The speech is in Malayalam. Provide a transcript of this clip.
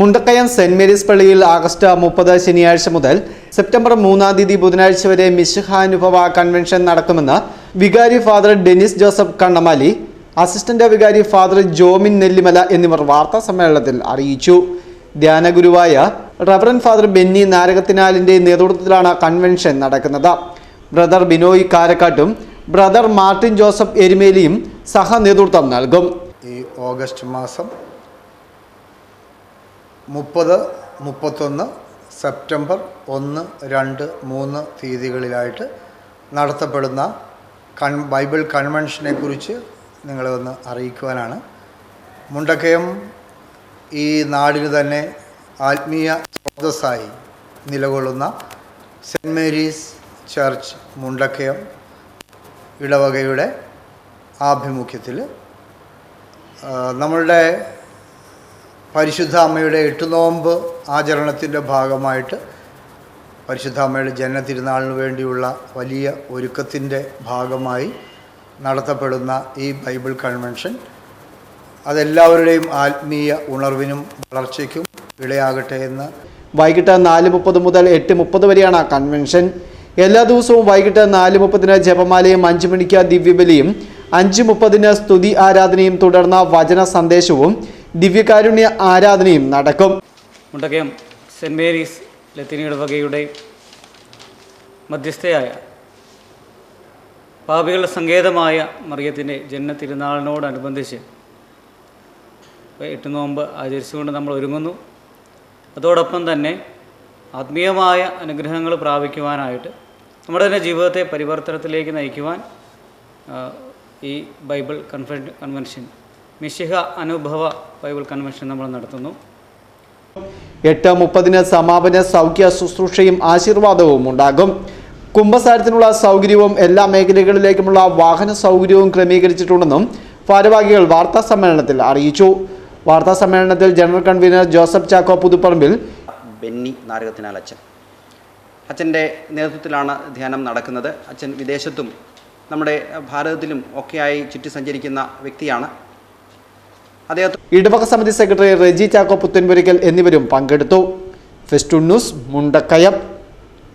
മുണ്ടക്കയം സെന്റ് മേരീസ് പള്ളിയിൽ ആഗസ്റ്റ് മുപ്പത് ശനിയാഴ്ച മുതൽ സെപ്റ്റംബർ മൂന്നാം തീയതി ബുധനാഴ്ച വരെ മിശിഹാനുഭവ കൺവെൻഷൻ നടക്കുമെന്ന് വികാരി father Denis Joseph Kannamaly assistant വികാരി ഫാദർ ജോമിൻ നെല്ലിമല എന്നിവർ വാർത്താ സമ്മേളനത്തിൽ അറിയിച്ചു. ധ്യാനഗുരുവായ റവറൻ ഫാദർ ബെന്നി നാരകത്തിനാലിന്റെ നേതൃത്വത്തിലാണ് കൺവെൻഷൻ നടക്കുന്നത്. ബ്രദർ ബിനോയ് കാരക്കാട്ടും ബ്രദർ മാർട്ടിൻ ജോസഫ് എരുമേലിയും സഹനേതൃത്വം നൽകും. ഈ ഓഗസ്റ്റ് മാസം മുപ്പത് മുപ്പത്തൊന്ന് സെപ്റ്റംബർ ഒന്ന് രണ്ട് മൂന്ന് തീയതികളിലായിട്ട് നടത്തപ്പെടുന്ന കൺ ബൈബിൾ കൺവെൻഷനെ കുറിച്ച് നിങ്ങളെ ഒന്ന് അറിയിക്കുവാനാണ്. മുണ്ടക്കയം ഈ നാടിന് തന്നെ ആത്മീയ സ്രോതസ്സായി നിലകൊള്ളുന്ന സെന്റ് മേരീസ് ചർച്ച് മുണ്ടക്കയം ഇടവകയുടെ ആഭിമുഖ്യത്തിൽ നമ്മളുടെ പരിശുദ്ധ അമ്മയുടെ എട്ടുനോമ്പ് ആചരണത്തിന്റെ ഭാഗമായിട്ട് പരിശുദ്ധ അമ്മയുടെ ജനനത്തിരുനാളിന് വേണ്ടിയുള്ള വലിയ ഒരുക്കത്തിന്റെ ഭാഗമായി നടത്തപ്പെടുന്ന ഈ ബൈബിൾ കൺവെൻഷൻ അതെല്ലാവരുടെയും ആത്മീയ ഉണർവിനും വളർച്ചയ്ക്കും ഇടയാകട്ടെ എന്ന് വൈകിട്ട് നാല് മുപ്പത് മുതൽ എട്ട് മുപ്പത് വരെയാണ് കൺവെൻഷൻ. എല്ലാ ദിവസവും വൈകിട്ട് നാല് മുപ്പതിന് ജപമാലയും അഞ്ച് മണിക്ക് ദിവ്യബലിയും അഞ്ച് മുപ്പതിന് സ്തുതി ആരാധനയും തുടർന്ന വചന സന്ദേശവും ദിവ്യകാരുണ്യ ആരാധനയും നടക്കും. മുണ്ടക്കയം സെന്റ് മേരീസ് ലത്തിനിയുടെ ഇടവകയുടെ മധ്യസ്ഥയായ പാപികളുടെ സങ്കേതമായ മറിയത്തിന്റെ ജന്മ തിരുനാളിനോടനുബന്ധിച്ച് എട്ട് നോമ്പ് ആചരിച്ചുകൊണ്ട് നമ്മൾ ഒരുങ്ങുന്നു. അതോടൊപ്പം തന്നെ ആത്മീയമായ അനുഗ്രഹങ്ങൾ പ്രാപിക്കുവാനായിട്ട് നമ്മുടെ തന്നെ ജീവിതത്തെ പരിവർത്തനത്തിലേക്ക് നയിക്കുവാൻ ഈ ബൈബിൾ കൺവെൻഷൻ മിശിഹ അനുഭവ ബൈബിൾ കൺവെൻഷൻ നമ്മൾ നടത്തുന്നു. എട്ട് മുപ്പതിന് സമാപന സൗഖ്യ ശുശ്രൂഷയും ആശീർവാദവും ഉണ്ടാകും. കുംഭസാരത്തിനുള്ള സൗകര്യവും എല്ലാ മേഖലകളിലേക്കുമുള്ള വാഹന സൗകര്യവും ക്രമീകരിച്ചിട്ടുണ്ടെന്നും ഭാരവാഹികൾ വാർത്താ സമ്മേളനത്തിൽ അറിയിച്ചു. വാർത്താ സമ്മേളനത്തിൽ general convener Joseph Chacko Puthupparambil Benny Narakathinal അച്ഛൻ. അച്ഛന്റെ നേതൃത്വത്തിലാണ് ധ്യാനം നടക്കുന്നത്. അച്ഛൻ വിദേശത്തും നമ്മുടെ ഭാരതത്തിലും ഒക്കെയായി ചുറ്റി സഞ്ചരിക്കുന്ന വ്യക്തിയാണ്. അദ്ദേഹത്തെ ഇടവക സമിതി സെക്രട്ടറി റെജി ചാക്കോ പുത്തൻപുരിക്കൽ എന്നിവരും പങ്കെടുത്തു. Fest news Mundakkayam.